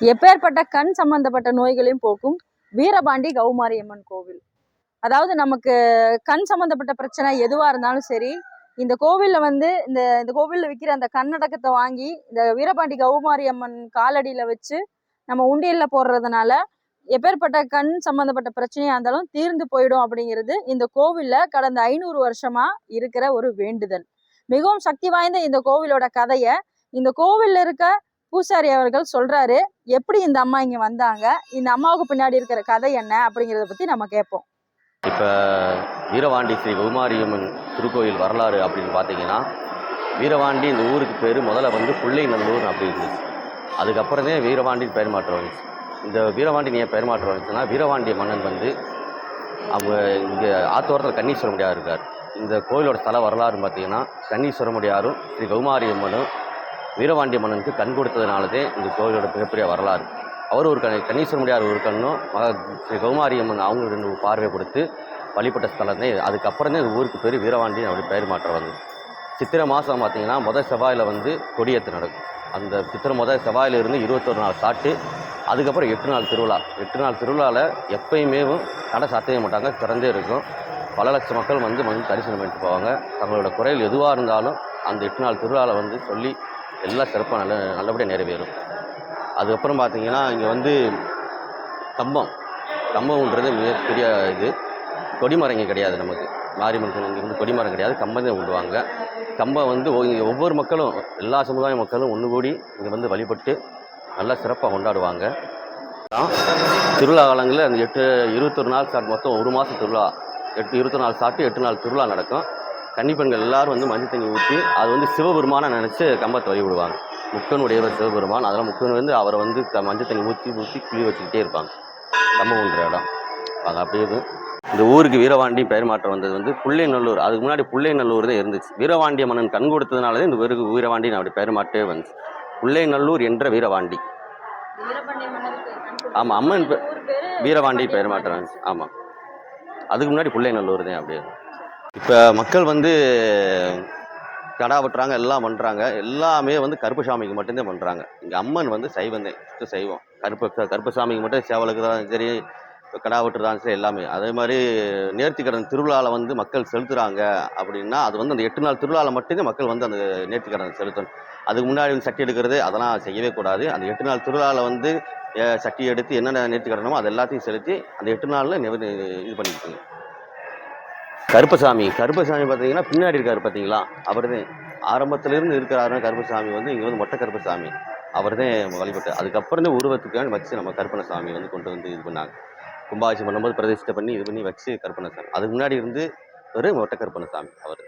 எப்பேற்பட்ட கண் சம்பந்தப்பட்ட நோய்களையும் போக்கும் வீரபாண்டி கௌமாரியம்மன் கோவில். அதாவது நமக்கு கண் சம்பந்தப்பட்ட பிரச்சனை எதுவாக இருந்தாலும் சரி இந்த கோவிலில் வந்து இந்த இந்த கோவிலில் விற்கிற அந்த கண்ணடக்கத்தை வாங்கி இந்த வீரபாண்டி கௌமாரியம்மன் காலடியில் வச்சு நம்ம உண்டியலில் போடுறதுனால எப்பேற்பட்ட கண் சம்பந்தப்பட்ட பிரச்சனையாக இருந்தாலும் தீர்ந்து போயிடும் அப்படிங்கிறது இந்த கோவிலில் கடந்த ஐநூறு வருஷமா இருக்கிற ஒரு வேண்டுதல். மிகவும் சக்தி வாய்ந்த இந்த கோவிலோட கதையை இந்த கோவிலில் இருக்க பூசாரி அவர்கள் சொல்றாரு எப்படி இந்த அம்மா இங்க வந்தாங்க? இந்த அம்மாவுக்கு பின்னாடி இருக்கிற கதை என்ன? அப்படிங்கிறத பத்தி நம்ம கேட்போம். இப்போ வீரவாண்டி ஸ்ரீ கௌமாரியம்மன் திருக்கோயில் வரலாறு அப்படின்னு பார்த்தீங்கன்னா வீரவாண்டி இந்த ஊருக்கு பேர் முதல்ல வந்து பிள்ளைநல்லூர் அப்படி இருந்துச்சு. அதுக்கப்புறம் தான் வீரவாண்டி பெயர் மாற்றம் வந்துச்சு. இந்த வீரவாண்டி ஏன் பெயர் மாற்றம் வந்துச்சுன்னா வீரவாண்டிய மன்னன் வந்து அவங்க இங்கே ஆத்தோரத்தில் கன்னீஸ்வரமுடியார் இருக்கார். இந்த கோயிலோட ஸ்தல வரலாறுன்னு பார்த்தீங்கன்னா கன்னீஸ்வரமுடியாரும் ஸ்ரீ கௌமாரியம்மனும் வீரபாண்டிய மன்னனுக்கு கண் கொடுத்ததுனாலதே இந்த கோயிலோட மிகப்பெரிய வரலாறு. அவர் ஒரு கண் கணீஸ்வரமுடியார் ஒரு கண்ணும் மக ஸ்ரீ கௌமாரியம்மன் அவங்க ரெண்டு பார்வை கொடுத்து வழிபட்ட ஸ்தலம் தான் அதுக்கப்புறம் தான் இந்த ஊருக்கு பேர் வீரவாண்டி அப்படி பெயர் மாற்றம் வந்தது. சித்திரை மாதம் பார்த்தீங்கன்னா முதல் செவ்வாயில் வந்து கொடியேற்று நடக்கும். அந்த சித்திரை முதல் செவ்வாயிலிருந்து இருபத்தொரு நாள் சாட்டு அதுக்கப்புறம் எட்டு நாள் திருவிழா. எட்டு நாள் திருவிழாவில் எப்பயுமே கடை சாத்தவே மாட்டாங்க திறந்தே இருக்கும். பல லட்சம் மக்கள் வந்து வந்து தரிசனம் பண்ணிட்டு போவாங்க. தங்களோட குறைகள் எதுவாக இருந்தாலும் அந்த எட்டு நாள் திருவிழாவில் வந்து சொல்லி எல்லாம் சிறப்பாக நல்ல நல்லபடியாக நிறைவேறும். அதுக்கப்புறம் பார்த்தீங்கன்னா இங்கே வந்து கம்பம் கம்பம்ன்றது மிகப்பெரிய இது. கொடிமரம் இங்கே கிடையாது நமக்கு. மாரியம்மன் கோயில் இங்கே வந்து கொடிமரம் கிடையாது. கம்பம் தான் விடுவாங்க கம்பம் வந்து இங்கே ஒவ்வொரு மக்களும் எல்லா சமுதாய மக்களும் ஒன்று கூடி இங்கே வந்து வழிபட்டு நல்லா சிறப்பாக கொண்டாடுவாங்க. திருவிழா காலங்களில் அந்த எட்டு இருபத்தொரு நாள் சாட் மொத்தம் ஒரு மாதம் திருவிழா. எட்டு இருபத்தொரு நாள் சாப்பிட்டு எட்டு நாள் திருவிழா நடக்கும். கன்னிப்பெண்கள் எல்லாரும் வந்து மஞ்சள் தண்ணி ஊற்றி அது வந்து சிவபெருமானை நினச்சி கம்பத்தை வழிபடுவாங்க. முக்கனுடையவர் சிவபெருமான். அதெல்லாம் முக்கன் வந்து அவரை வந்து த- மஞ்சள் தண்ணி ஊற்றி ஊற்றி குழி வச்சுக்கிட்டே இருப்பாங்க. கம்பம் ஒன்ற இடம். அது அப்படியே இது. இந்த ஊருக்கு வீரவாண்டி பெயர் மாற்றம் வந்தது வந்து புள்ளைநல்லூர். அதுக்கு முன்னாடி புள்ளைநல்லூர் தான் இருந்துச்சு. வீரவாண்டிய மன்னன் கண் கொடுத்ததுனால தான் இந்த ஊருக்கு வீரவாண்டின்னு அப்படி பெயர் மாற்றவே வந்துச்சு. புள்ளைநல்லூர் என்ற வீரவாண்டி. ஆமாம் அம்மன் வீரவாண்டி பெயர் மாற்றம் வந்துச்சு. ஆமாம் அதுக்கு முன்னாடி புள்ளைநல்லூர் தான் அப்படியே இப்போ மக்கள் வந்து கடா வெட்டுறாங்க எல்லாம் பண்ணுறாங்க எல்லாமே வந்து கருப்பசாமிக்கு மட்டும்தான் பண்ணுறாங்க இங்கே அம்மன் வந்து சைவம் தான் சுத்த சைவம். கருப்பு சாமிக்கு மட்டும் சேவலுக்கு தான் சரி இப்போ கடா வெட்டுறதான் சரி எல்லாமே. அதே மாதிரி நேர்த்திக்கடன் திருவிழாவில் வந்து மக்கள் செலுத்துகிறாங்க அப்படின்னா அது வந்து அந்த எட்டு நாள் திருவிழாவில் மட்டும்தான் மக்கள் வந்து அந்த நேர்த்திக்கடன் செலுத்தணும். அதுக்கு முன்னாடி வந்து சட்டி எடுக்கிறது அதெல்லாம் செய்யவே கூடாது. அந்த எட்டு நாள் திருவிழாவில் வந்து சட்டி எடுத்து என்னென்ன நேர்த்திக்கடனமோ அது எல்லாத்தையும் செலுத்தி அந்த எட்டு நாளில் நிவர்த்தி இது பண்ணிக்கிட்டு கருப்பசாமி. கருப்பசாமி பார்த்தீங்கன்னா பின்னாடி இருக்கார் பார்த்தீங்களா? அவர் தான் ஆரம்பத்திலிருந்து இருக்கிறாருன்னா கருப்பசாமி வந்து இங்கே வந்து மொட்டை கருப்பசாமி. அவர் தான் வழிபட்டு அதுக்கப்புறம் தான் உருவத்துக்கான வச்சு நம்ம கருப்பணசாமி வந்து கொண்டு வந்து இது பண்ணாங்க. கும்பாபிஷேகம் பண்ணும்போது பிரதிஷ்டை பண்ணி இது பண்ணி வச்சு கருப்பணசாமி அதுக்கு முன்னாடி இருந்து ஒரு மொட்டை கருப்பணசாமி அவர்.